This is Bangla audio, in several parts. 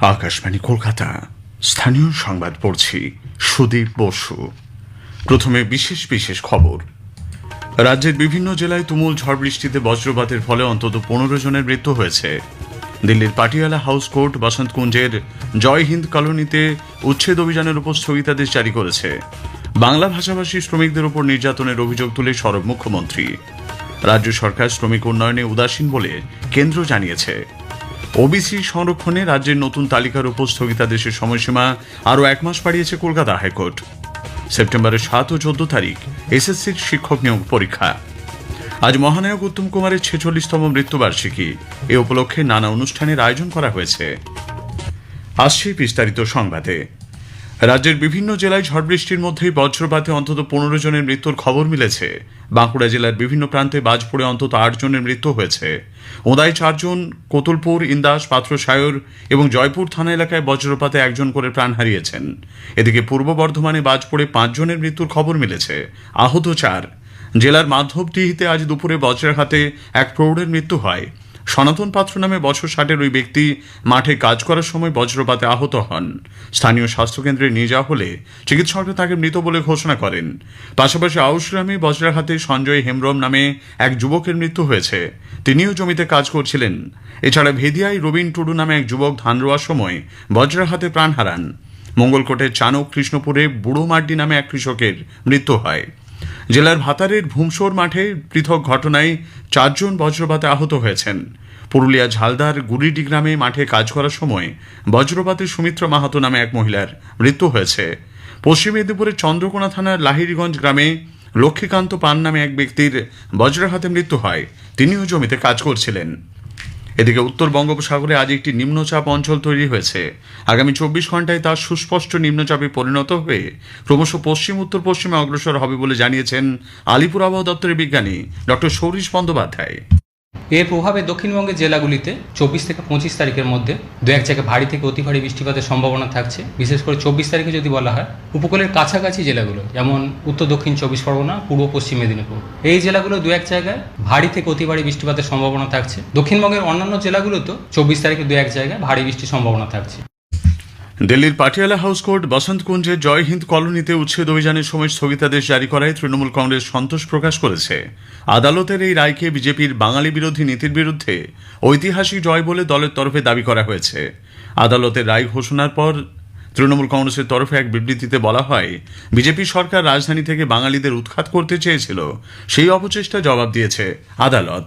আকাশবাণী, কলকাতা। স্থানীয় সংবাদ পড়ছি সুদীপ বসু। প্রথমে বিশেষ বিশেষ খবর। রাজ্যের বিভিন্ন জেলায় তুমুল ঝড় বৃষ্টিতে বজ্রপাতের ফলে অন্তত পনেরো জনের মৃত্যু হয়েছে। দিল্লির পাটিয়ালা হাউস কোর্ট, বসন্তকুঞ্জের জয় হিন্দ কলোনিতে উচ্ছেদ অভিযানের উপর স্থগিতাদেশ জারি করেছে। বাংলা ভাষাভাষী শ্রমিকদের উপর নির্যাতনের অভিযোগ তুলে সরব মুখ্যমন্ত্রী। রাজ্য সরকার শ্রমিক উন্নয়নে উদাসীন বলে কেন্দ্র জানিয়েছে। ওবিসি সংরক্ষণে রাজ্যের নতুন তালিকার উপর স্থগিতাদেশের সময়সীমা আরও এক মাস বাড়িয়েছে কলকাতা হাইকোর্ট। সেপ্টেম্বরের সাত ও চোদ্দ তারিখ এসএসসির শিক্ষক নিয়োগ পরীক্ষা। আজ মহানায়ক উত্তম কুমারের ছেচল্লিশতম মৃত্যুবার্ষিকী। এ উপলক্ষে নানা অনুষ্ঠানের আয়োজন করা হয়েছে। আসছে বিস্তারিত সংবাদে। রাজ্যের বিভিন্ন জেলায় ঝড় বৃষ্টির মধ্যেই বজ্রপাতে অন্তত পনেরো জনের মৃত্যুর খবর মিলেছে। বাঁকুড়া জেলার বিভিন্ন প্রান্তে বাজ পড়ে অন্তত আট জনের মৃত্যু হয়েছে। ওদায় চারজন, কোতুলপুর, ইন্দাস, পাত্রসায়র এবং জয়পুর থানা এলাকায় বজ্রপাতে একজন করে প্রাণ হারিয়েছেন। এদিকে পূর্ব বর্ধমানে বাজ পড়ে পাঁচজনের মৃত্যুর খবর মিলেছে। আহত চার। জেলার মাধবডিহিতে আজ দুপুরে বজ্রাঘাতে এক প্রৌঢ়ের মৃত্যু হয়। সনাতন পাত্র নামে বছর ষাটের ওই ব্যক্তি মাঠে কাজ করার সময় বজ্রপাতে আহত হন। স্থানীয় স্বাস্থ্যকেন্দ্রে নিয়ে যাওয়া হলে চিকিৎসকরা তাকে মৃত বলে ঘোষণা করেন। পাশাপাশি আউশগ্রামে বজ্রাঘাতে সঞ্জয় হেমব্রম নামে এক যুবকের মৃত্যু হয়েছে। তিনিও জমিতে কাজ করছিলেন। এছাড়া ভেদিয়ায় রবীন টুডু নামে এক যুবক ধান রোয়ার সময় বজ্রাঘাতে প্রাণ হারান। মঙ্গলকোটের চানক কৃষ্ণপুরে বুড়ো মার্ডি নামে এক কৃষকের মৃত্যু হয়। জেলার ভাতারের ভূমসোর মাঠে পৃথক ঘটনায় চারজন বজ্রপাতে আহত হয়েছেন। পুরুলিয়া ঝালদার গুড়িডি গ্রামে মাঠে কাজ করার সময় বজ্রপাতে সুমিত্রা মাহাতো নামে এক মহিলার মৃত্যু হয়েছে। পশ্চিম মেদিনীপুরের চন্দ্রকোনা থানার লাহিরগঞ্জ গ্রামে লক্ষ্মীকান্ত পান নামে এক ব্যক্তির বজ্রাঘাতে মৃত্যু হয়। তিনিও জমিতে কাজ করছিলেন। এদিকে উত্তর বঙ্গোপসাগরে আজ একটি নিম্নচাপ অঞ্চল তৈরি হয়েছে। আগামী চব্বিশ ঘন্টায় তা সুস্পষ্ট নিম্নচাপে পরিণত হয়ে ক্রমশ পশ্চিম, উত্তর পশ্চিমে অগ্রসর হবে বলে জানিয়েছেন আলিপুর আবহাওয়া দপ্তরের বিজ্ঞানী ডক্টর সৌরীশ বন্দ্যোপাধ্যায়। এর প্রভাবে দক্ষিণবঙ্গের জেলাগুলিতে চব্বিশ থেকে পঁচিশ তারিখের মধ্যে দু এক জায়গায় ভারী থেকে অতি ভারী বৃষ্টিপাতের সম্ভাবনা থাকছে। বিশেষ করে চব্বিশ তারিখে যদি বলা হয়, উপকূলের কাছাকাছি জেলাগুলো, যেমন উত্তর, দক্ষিণ চব্বিশ পরগনা, পূর্ব, পশ্চিম মেদিনীপুর, এই জেলাগুলো দু এক জায়গায় ভারী থেকে অতি ভারী বৃষ্টিপাতের সম্ভাবনা থাকছে। দক্ষিণবঙ্গের অন্যান্য জেলাগুলোতেও চব্বিশ তারিখে দু এক জায়গায় ভারী বৃষ্টির সম্ভাবনা থাকছে। দিল্লির পাটিয়ালা হাউস কোর্ট বসন্তকুঞ্জে জয় হিন্দ কলোনিতে উচ্ছেদ অভিযানের সময় স্থগিতাদেশ জারি করায় তৃণমূল কংগ্রেস সন্তোষ প্রকাশ করেছে। আদালতের এই রায়কে বিজেপির বাঙালি বিরোধী নীতির বিরুদ্ধে ঐতিহাসিক জয় বলে দলের তরফে দাবি করা হয়েছে। আদালতের রায় ঘোষণার পর তৃণমূল কংগ্রেসের তরফে এক বিবৃতিতে বলা হয়, বিজেপি সরকার রাজধানী থেকে বাঙালিদের উৎখাত করতে চেয়েছিল, সেই অপচেষ্টা জবাব দিয়েছে আদালত।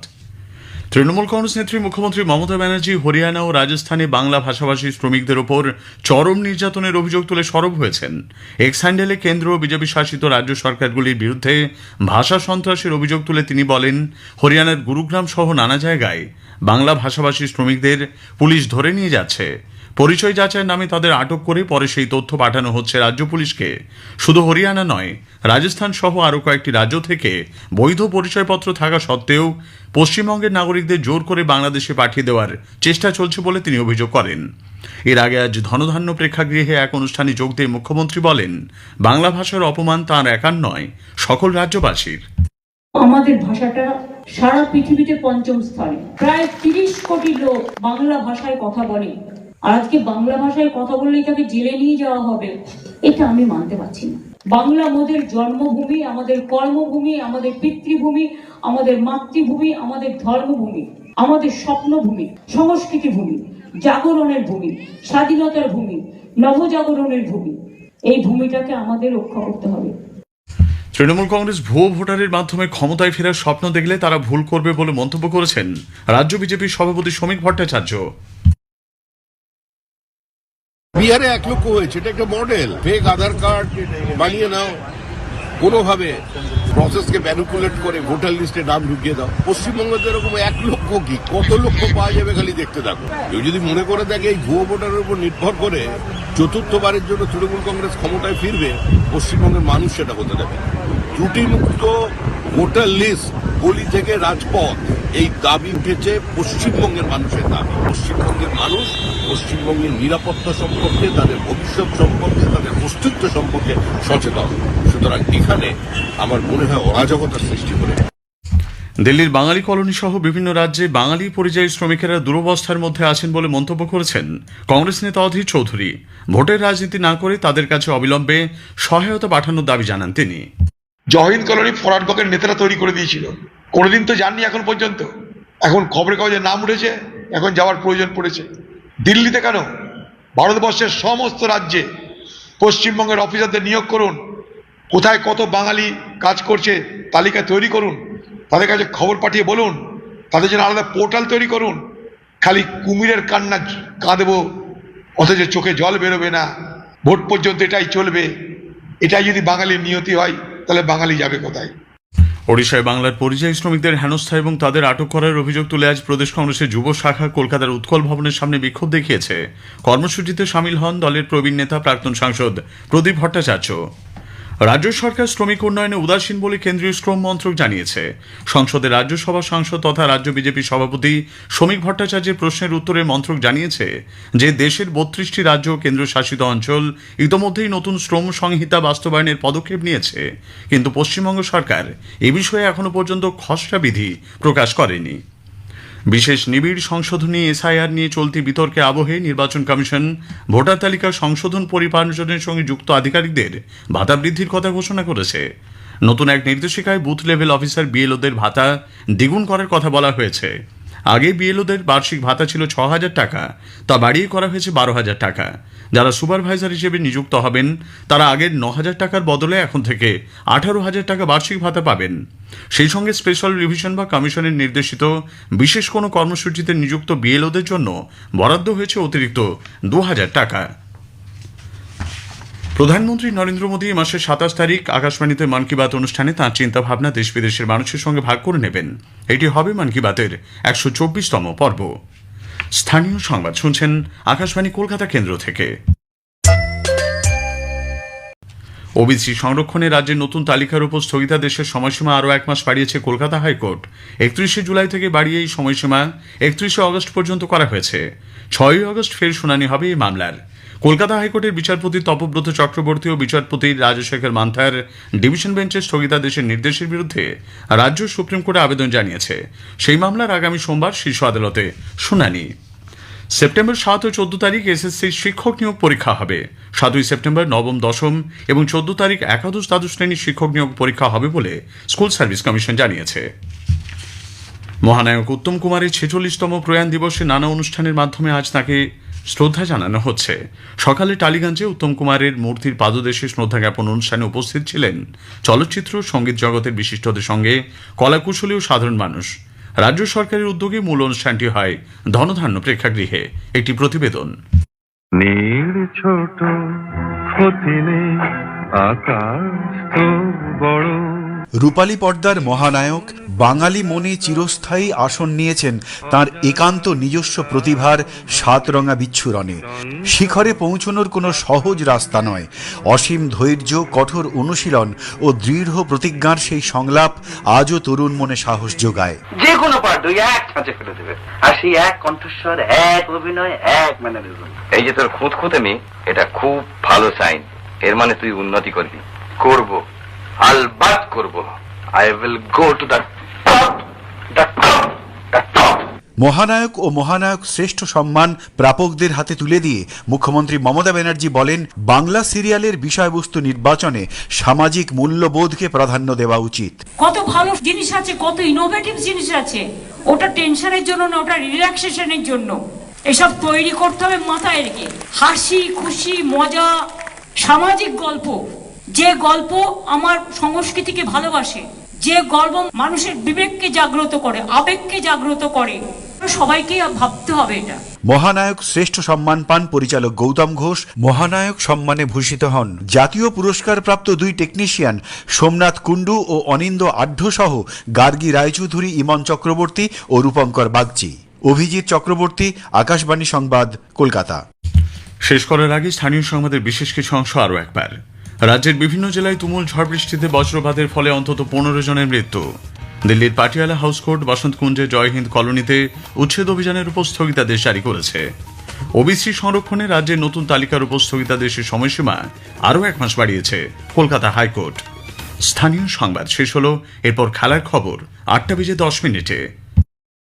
তৃণমূল কংগ্রেস নেত্রী মুখ্যমন্ত্রী মমতা ব্যানার্জি হরিয়ানা ও রাজস্থানে বাংলা ভাষাভাষী শ্রমিকদের ওপর চরম নির্যাতনের অভিযোগ তুলে সরব হয়েছেন। এক্স হ্যান্ডেলে কেন্দ্র ও বিজেপি শাসিত রাজ্য সরকারগুলির বিরুদ্ধে ভাষা সন্ত্রাসের অভিযোগ তুলে তিনি বলেন, হরিয়ানার গুরুগ্রাম সহ নানা জায়গায় বাংলা ভাষাভাষী শ্রমিকদের পুলিশ ধরে নিয়ে যাচ্ছে। পরিচয় যাচাইয়ের নামে তাদের আটক করে পরে সেই তথ্য পাঠানো হচ্ছে রাজ্য পুলিশকে। শুধু হরিয়ানা নয়, রাজস্থান সহ আরও কয়েকটি রাজ্য থেকে বৈধ পরিচয়পত্র থাকা সত্ত্বেও পশ্চিমবঙ্গের নাগরিকদের জোর করে বাংলাদেশে পাঠিয়ে দেওয়ার চেষ্টা চলছে বলে তিনি অভিযোগ করেন। এর আগে আজ ধনধান্য প্রেক্ষাগৃহে এক অনুষ্ঠানে যোগ দিয়ে মুখ্যমন্ত্রী বলেন, বাংলা ভাষার অপমান তাঁর একার নয়, সকল রাজ্যবাসীর। আমাদের ভাষাটা সারা পৃথিবীতে পঞ্চম স্থানে। প্রায় তিরিশ কোটি লোক বাংলা ভাষায় কথা বলে। আর আজকে বাংলা ভাষায় কথা বললেই তাকে জেলে নিয়ে যাওয়া হবে? এটা আমি মানতে পারছি না। বাংলা আমাদের জন্মভূমি, আমাদের কর্মভূমি, আমাদের পিতৃভূমি, আমাদের মাতৃভূমি, আমাদের ধর্মভূমি, আমাদের স্বপ্নভূমি সংস্কৃতি ভূমি জাগরণের ভূমি, স্বাধীনতার ভূমি, নবজাগরণের ভূমি। এই ভূমিটাকে আমাদের রক্ষা করতে হবে। তৃণমূল কংগ্রেস ভুয়ো ভোটারের মাধ্যমে ক্ষমতায় ফেরার স্বপ্ন দেখলে তারা ভুল করবে বলে মন্তব্য করেছেন রাজ্য বিজেপির সভাপতি শ্রমিক ভট্টাচার্য। বিহারে এক লক্ষ হয়েছে, এটা একটা মডেল ফেক আধার কার্ড বানিয়ে নাও। কোনোভাবে প্রসেসকে ম্যানিপুলেট করে ভোটার লিস্টে নাম ঢুকিয়ে দাও। পশ্চিমবঙ্গে তো এরকম এক লক্ষ কি? কত লক্ষ পাওয়া যাবে খালি দেখতে থাকো। কেউ যদি মনে করে দেখে এই ভুয়ো ভোটারের উপর নির্ভর করে চতুর্থবারের জন্য তৃণমূল কংগ্রেস ক্ষমতায় ফিরবে, পশ্চিমবঙ্গের মানুষ সেটা হতে দেবে ত্রুটিমুক্ত ভোটার লিস্ট গলি থেকে রাজপথ। এই দাবি উঠেছে পশ্চিমবঙ্গের মানুষের দাবি। পশ্চিমবঙ্গের মানুষ পশ্চিমবঙ্গের নিরাপত্তা সম্পর্কে তাদের ভবিষ্যৎ সম্পর্কে তাদের অস্তিত্ব সম্পর্কে সচেতন। সুতরাং এখানে আমার মনে হয় অরাজকতার সৃষ্টি করে দিল্লির বাঙালি কলোনি সহ বিভিন্ন রাজ্যে বাঙালি পরিযায়ী শ্রমিকেরা দুরবস্থার মধ্যে আছেন বলে মন্তব্য করেছেন কংগ্রেস নেতা অধীর চৌধুরী। ভোটের রাজনীতি না করে তাদের কাছে অবিলম্বে সহায়তা পাঠানোর দাবি জানান তিনি। জহিন কলোনি ফরাট ব্লকের নেতারা তৈরি করে দিয়েছিল। কোনোদিন তো যাননি এখন পর্যন্ত। এখন খবরের কাগজে নাম উঠেছে, এখন যাওয়ার প্রয়োজন পড়েছে। দিল্লিতে কেন? ভারতবর্ষের সমস্ত রাজ্যে পশ্চিমবঙ্গের অফিসারদের নিয়োগ করুন। কোথায় কত বাঙালি কাজ করছে, তালিকা তৈরি করুন। তাদের কাছে খবর পাঠিয়ে বলুন। তাদের জন্য আলাদা পোর্টাল তৈরি করুন। খালি কুমিরের কান্না কাঁদবো, অথচ চোখে জল বেরোবে না। ভোট পর্যন্ত এটাই চলবে। এটাই যদি বাঙালির নিয়তি হয়, তাহলে বাঙালি যাবে কোথায়? ওড়িশায় বাংলার পরিযায়ী শ্রমিকদের হেনস্থা এবং তাদের আটক করার অভিযোগ তুলে আজ প্রদেশ কংগ্রেসের যুব শাখা কলকাতার উৎকল ভবনের সামনে বিক্ষোভ দেখিয়েছে। কর্মসূচিতে সামিল হন দলের প্রবীণ নেতা, প্রাক্তন সাংসদ প্রদীপ ভট্টাচার্য। রাজ্য সরকার শ্রমিক উন্নয়নে উদাসীন বলে কেন্দ্রীয় শ্রম মন্ত্রক জানিয়েছে। সংসদে রাজ্যসভা সাংসদ তথা রাজ্য বিজেপি সভাপতি শ্রমিক ভট্টাচার্যের প্রশ্নের উত্তরে মন্ত্রক জানিয়েছে যে, দেশের বত্রিশটি রাজ্য ও কেন্দ্রশাসিত অঞ্চল ইতোমধ্যেই নতুন শ্রম সংহিতা বাস্তবায়নের পদক্ষেপ নিয়েছে। কিন্তু পশ্চিমবঙ্গ সরকার এ বিষয়ে এখনও পর্যন্ত খসড়া বিধি প্রকাশ করেনি। বিশেষ নিবিড় সংশোধনী এসআইআর নিয়ে চলতি বিতর্কে আবহে নির্বাচন কমিশন ভোটার তালিকা সংশোধন পরিপার্জনের সঙ্গে যুক্ত আধিকারিকদের ভাতা বৃদ্ধির কথা ঘোষণা করেছে। নতুন এক নির্দেশিকায় বুথ লেভেল অফিসার বিএলওদের ভাতা দ্বিগুণ করার কথা বলা হয়েছে। আগে বিএলওদের বার্ষিক ভাতা ছিল ছ হাজার টাকা, তা বাড়িয়ে করা হয়েছে বারো হাজার টাকা। যারা সুপারভাইজার হিসেবে নিযুক্ত হবেন, তারা আগের ন হাজার টাকার বদলে এখন থেকে আঠারো হাজার টাকা বার্ষিক ভাতা পাবেন। সেই সঙ্গে স্পেশাল রিভিশন বা কমিশনের নির্দেশিত বিশেষ কোনো কর্মসূচিতে নিযুক্ত বিএলওদের জন্য বরাদ্দ হয়েছে অতিরিক্ত দু হাজার টাকা। প্রধানমন্ত্রী নরেন্দ্র মোদী মাসের সাতাশ তারিখ আকাশবাণীতে মন কি বাত অনুষ্ঠানে তাঁর চিন্তাভাবনা দেশ বিদেশের মানুষের সঙ্গে ভাগ করে নেবেন। এটি হবে মন কি বাতের একশো চব্বিশতম পর্ব। স্থানীয় সংবাদ শুনছেন আকাশবাণী কলকাতা কেন্দ্র থেকে। ওবিসি সংরক্ষণে রাজ্যের নতুন তালিকার উপর স্থগিতাদেশের সময়সীমা আরও এক মাস বাড়িয়েছে কলকাতা হাইকোর্ট। একত্রিশে জুলাই থেকে বাড়িয়ে এই সময়সীমা একত্রিশে অগস্ট পর্যন্ত করা হয়েছে। ছয়ই অগস্ট ফের শুনানি হবে এই মামলার। কলকাতা হাইকোর্টের বিচারপতি তপব্রত চক্রবর্তী ও বিচারপতি রাজশেখর মান্থার ডিভিশন বেঞ্চের স্থগিতাদেশের নির্দেশের বিরুদ্ধে রাজ্য সুপ্রিম কোর্টে আবেদন জানিয়েছে। সেই মামলার আগামী সোমবার শীর্ষ আদালতে শুনানি। সেপ্টেম্বর সাত ও চোদ্দ তারিখ এসএসসি শিক্ষক নিয়োগ পরীক্ষা হবে। সাতই সেপ্টেম্বর নবম, দশম এবং চোদ্দ তারিখ একাদশ দ্বাদশ শ্রেণির শিক্ষক নিয়োগ পরীক্ষা হবে বলে স্কুল সার্ভিস কমিশন জানিয়েছে। মহানায়ক উত্তম কুমারের ছেচল্লিশতম প্রয়াণ দিবসে নানা অনুষ্ঠানের মাধ্যমে আজ তাকে শ্রদ্ধা জানানো হচ্ছে। সকালে টালিগঞ্জে উত্তম কুমারের মূর্তির পাদদেশে শ্রদ্ধা জ্ঞাপন অনুষ্ঠানে উপস্থিত ছিলেন চলচ্চিত্র, সংগীত জগতের বিশিষ্টদের সঙ্গে কলাকুশলী ও সাধারণ মানুষ। রাজ্য সরকারের উদ্যোগে মূল অনুষ্ঠানটি হয় ধনধান্য প্রেক্ষাগৃহে। একটি প্রতিবেদন। ছোট আকাশ তো বড়। রূপালী পর্দার মহানায়ক বাঙালি মনে চিরস্থায়ী আসন নিয়েছেন তার একান্ত নিজস্ব প্রতিভার সাতরঙা বিচ্ছুরণে। শিখরে পৌঁছনোর কোনো সহজ রাস্তা নয়। অসীম ধৈর্য কঠোর অনুশীলন ও দৃঢ় প্রতিজ্ঞার সেই সংলাপ আজও তরুণ মনে সাহস যোগায়। যে কোনো পার্ট ওই এক ছাঁচে ফেলে দেবে। আর সেই এক কণ্ঠস্বর এক অভিনয় এক ম্যানারিজম এই যে তোর খুঁত খুঁতেনি এটা খুব ভালো সাইন এর মানে তুই উন্নতি করবি। করব। আলবাত করব। I will go to the top the top the top মহানায়ক ও মহানায়ক শ্রেষ্ঠ সম্মান প্রাপকদের হাতে তুলে দিয়ে মুখ্যমন্ত্রী মমতা ব্যানার্জি বলেন বাংলা সিরিয়ালের বিষয়বস্তু নির্বাচনে সামাজিক মূল্যবোধকে প্রাধান্য দেওয়া উচিত। কত ভালো জিনিস আছে কত ইনোভেটিভ জিনিস আছে। ওটা টেনশনের জন্য না ওটা রিল্যাক্সেশনের জন্য। এসব তৈরি করতে হবে মাথায় রেখে। হাসি খুশি মজা সামাজিক গল্প। যে গল্প আমার সংস্কৃতিকে ভালোবাসে যে গল্প মানুষের বিবেককে জাগ্রত করে আবেগকে জাগ্রত করে সবাইকে ভাবতে হবে এটা। মহানায়ক শ্রেষ্ঠ সম্মান পান পরিচালক গৌতম ঘোষ। মহানায়ক সম্মানে ভূষিত হন জাতীয় পুরস্কার প্রাপ্ত দুই টেকনিশিয়ান সোমনাথ কুণ্ডু ও অনিন্দ আঢ্য সহ গার্গী রায়চৌধুরী ইমন চক্রবর্তী ও রূপঙ্কর বাগচি। অভিজিৎ চক্রবর্তী আকাশবাণী সংবাদ কলকাতা। শেষ করার আগে স্থানীয় সংবাদের বিশেষ কিছু অংশ আরও একবার। রাজ্যের বিভিন্ন জেলায় তুমুল ঝড় বৃষ্টিতে বজ্রপাতের ফলে অন্তত পনেরো জনের মৃত্যু। দিল্লির পাটিয়ালা হাউস কোর্ট বসন্তকুঞ্জে জয়হিন্দ কলোনিতে উচ্ছেদ অভিযানের উপর স্থগিতাদেশ জারি করেছে। ওবিসি সংরক্ষণে রাজ্যের নতুন তালিকার উপর স্থগিতাদেশের সময়সীমা আরও এক মাস বাড়িয়েছে, কলকাতা হাইকোর্ট। স্থানীয় সংবাদ শেষ হলো, এরপর খেলার খবর, আটটা বেজে দশ মিনিটে।